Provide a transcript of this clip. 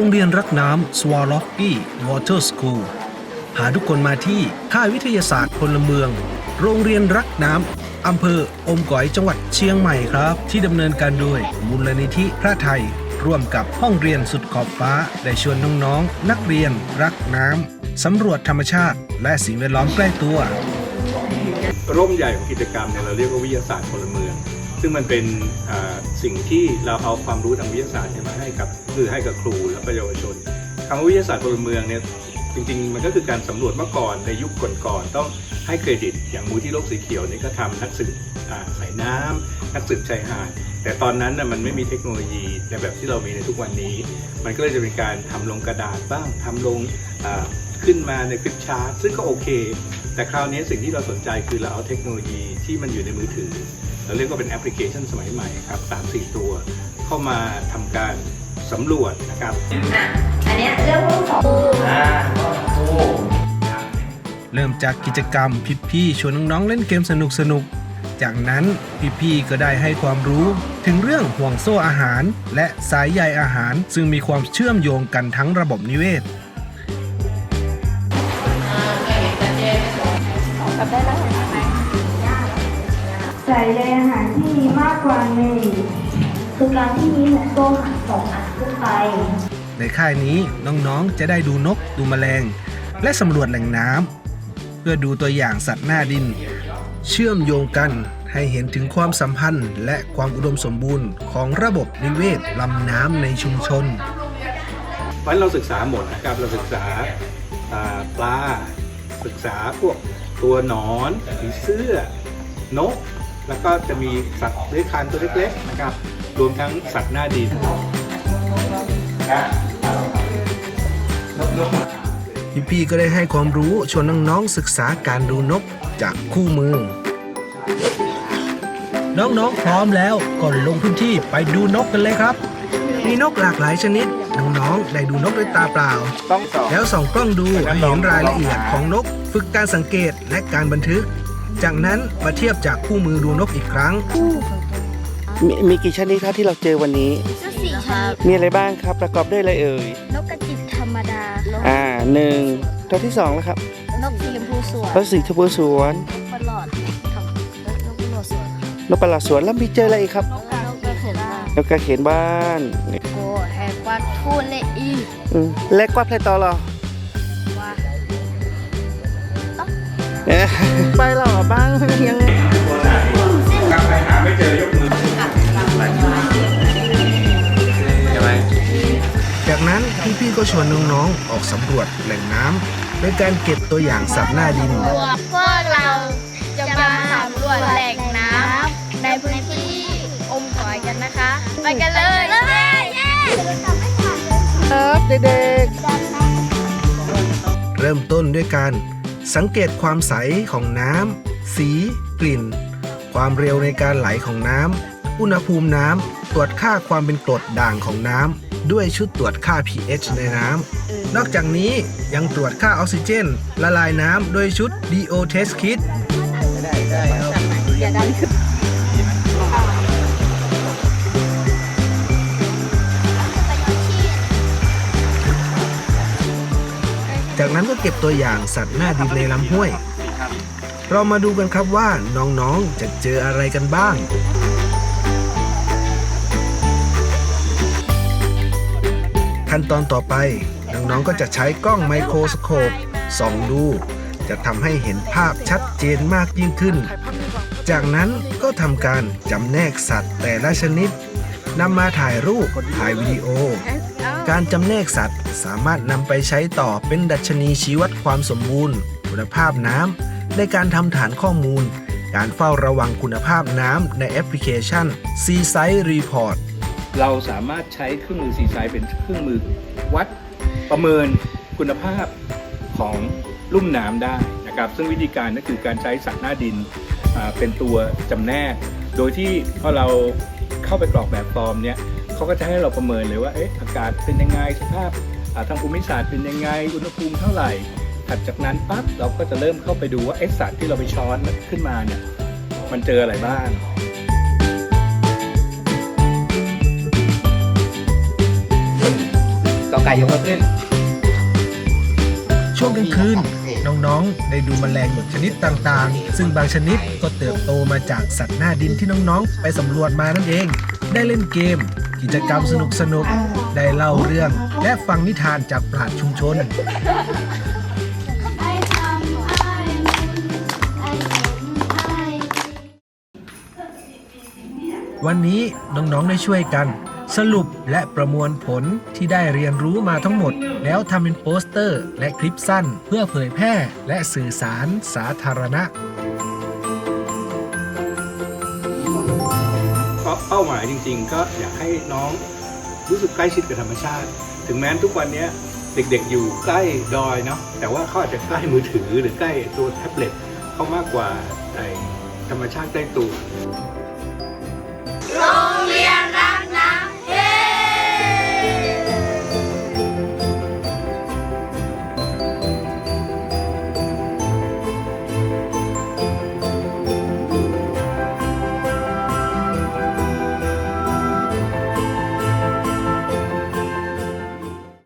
รงเรียนรักน้ำสวาล็อกกี้วอเตอร์สคูลพาทุกคนมาที่ค่ายวิทยาศาสตร์พลเมือง โรงเรียนรักน้ำอำเภออมก๋อยจังหวัดเชียงใหม่ครับ ที่ดำเนินการโดยมูลนิธิพระไทย ร่วมกับห้องเรียนสุดขอบฟ้า ได้ชวนน้องๆนักเรียนรักน้ำสำรวจธรรมชาติ และสิ่งแวดล้อมใกล้ตัว ร่มใหญ่ของกิจกรรมเนี่ยเราเรียกว่าวิทยาศาสตร์พลเมือง ซึ่งมันเป็นสิ่งที่เราเอาความรู้ทางวิทยาศาสตร์มาให้กับคือให้กับครูและก็เยาชนคำว่าวิทยาศาสตร์พลเมืองเนี่ยจริงๆ มันก็คือการสำรวจเมื่อก่อนในยุคก่อนๆต้องให้เครดิต อย่างมูที่โลกสีเขียวนี่ก็ทำนักสืบสายน้ำนักสืบชายหาดแต่ตอนนั้นน่ะมันไม่มีเทคโนโลยีในแบบที่เรามีในทุกวันนี้ มันก็เลยจะเป็นการทำลงกระดาษบ้างทำลงขึ้นมาในฟลิปชาร์ตซึ่งก็โอเค แต่คราวนี้สิ่งที่เราสนใจคือเราเอาเทคโนโลยีที่มันอยู่ในมือถือ เราเรียกว่าเป็นแอปพลิเคชันสมัยใหม่ครับสามสี่ตัวเข้ามาทำการสำรวจนะครับอันเนี้ยเรื่องของเริ่มจากกิจกรรมพี่ๆชวนน้องๆเล่นเกมสนุกๆ จากนั้นพี่ๆก็ได้ให้ความรู้ ถึงเรื่องห่วงโซ่อาหาร และสายใยอาหาร ซึ่งมีความเชื่อมโยงกันทั้งระบบนิเวศสา ยใยอาหารที่มีมากกว่าหนึ่งคือการที่มีหัวโซ่หันสองอันขึ้นไป ในค่ายนี้น้องๆจะได้ดูนกดูแมลง และสำรวจแหล่งน้ำเพื่อดูตัวอย่างสัตว์หน้าดิน เชื่อมโยงกันให้เห็นถึงความสัมพันธ์ และความอุดมสมบูรณ์ของระบบนิเวศลำน้ำในชุมชนเพราะฉะนั้นเราศึกษาหมดนะครับเราศึกษาอ่าปลาศึกษาพวกตัวหนอนผีเสื้อนก แล้วก็จะมีสัตว์เลื้อยคลานตัวเล็กๆนะครับ รวมทั้งสัตว์หน้าดินพี่ๆก็ได้ให้ความรู้ชวนน้องๆศึกษาการดูนกจากคู่มือ น้องๆพร้อมแล้วก็ลงพื้นที่ไปดูนกกันเลยครับ มีนกหลากหลายชนิดน้องๆได้ดูนกด้วยตาเปล่าต้องสอบแล้วส่องกล้องดูให้เห็นรายละเอียดของนก ฝึกการสังเกตและการบันทึก จากนั้นมาเทียบจากคู่มือดูนกอีกครั้ง มีมีกี่ชนิดครับที่เราเจอวันนี้ ก็สี่ชนิดมีอะไรบ้างครับประกอบด้วยอะไรเอ่ย นกกระจิบธรรมดา อ่าหนึ่งตัวที่สองแล้วครับนกสีชมพูสวยตัวสีชมพูสวนนกประหลอดครับนกประหลอดสวยนกประหลาดสวนแล้วมีเจออะไรอีกครับ นกกระเข็นบ้านนกกระเขนบ้านนี่โกแฮกวัดทูเลอีอืมเล็กกว่าเพลตอเหรอว่า เอ๊ะไปเหรอบ้างยังไงจากนั้นพี่ๆก็ชวนน้องๆออกสำรวจแหล่งน้ำโดยการเก็บตัวอย่างสัตว์หน้าดิน พวกเราจะมาสำรวจแหล่งน้ำในพื้นที่อมก๋อยกันนะคะ ไปกันเลยเลยครับเด็กเริ่มต้นด้วยการสังเกตความใสของน้ำ สี กลิ่น ความเร็วในการไหลของน้ำ อุณหภูมิน้ำ ตรวจค่าความเป็นกรดด่างของน้ำ ด้วยชุดตรวจค่า pH ในน้ำ นอกจากนี้ยังตรวจค่าออกซิเจน ละลายน้ำด้วยชุด DO Test Kit จากนั้นก็เก็บตัวอย่างสัตว์หน้าดินในลำห้วย เรามาดูกันครับว่าน้องๆจะเจออะไรกันบ้างขั้นตอนต่อไป น้องๆก็จะใช้กล้องไมโครสโคปส่องดู จะทำให้เห็นภาพชัดเจนมากยิ่งขึ้น จากนั้นก็ทำการจำแนกสัตว์แต่ละชนิดนำมาถ่ายรูปถ่ายวิดีโอ การจำแนกสัตว์สามารถนำไปใช้ต่อเป็นดัชนีชี้วัดความสมบูรณ์ คุณภาพน้ำ ในการทำฐานข้อมูล การเฝ้าระวังคุณภาพน้ำในแอปพลิเคชัน Seaside Report เราสามารถใช้เครื่องมือซีไซด์เป็นเครื่องมือวัดประเมินคุณภาพของลุ่มน้ำได้นะครับ ซึ่งวิธีการก็คือการใช้สัตว์หน้าดินเป็นตัวจำแนก โดยที่พอเราเข้าไปกรอกแบบฟอร์มเนี่ยเขาก็จะให้เราประเมินเลยว่าเอ๊ะอากาศเป็นยังไงสภาพอ่าทางภูมิศาสตร์เป็นยังไงอุณหภูมิเท่าไหร่ ถัดจากนั้นปั๊บเราก็จะเริ่มเข้าไปดูว่าเอ๊ะสัตว์ที่เราไปช้อนขึ้นมาเนี่ยมันเจออะไรบ้างจกอไก่ยกมือขึ้น ช่วงกลางคืนน้องๆ ได้ดูแมลงชนิดต่างๆ ซึ่งบางชนิดก็เติบโตมาจากสัตว์หน้าดินที่น้องๆ ไปสำรวจมานั่นเอง ได้เล่นเกม กิจกรรมสนุกๆ ได้เล่าเรื่อง และฟังนิทานจากปราชญ์ชุมชน วันนี้น้องๆได้ช่วยกัน สรุปและประมวลผลที่ได้เรียนรู้มาทั้งหมด แล้วทำเป็นโปสเตอร์และคลิปสั้น เพื่อเผยแพร่และสื่อสารสาธารณะเพราะเป้าหมายจริง ๆ ก็อยากให้น้องรู้สึกใกล้ชิดกับธรรมชาติ ถึงแม้ทุกวันนี้เด็กๆ อยู่ใกล้ดอยเนาะแต่ว่าเขาอาจจะใกล้มือถือหรือใกล้ตัวแท็บเล็ตเขามากกว่าธรรมชาติใกล้ตัว strong.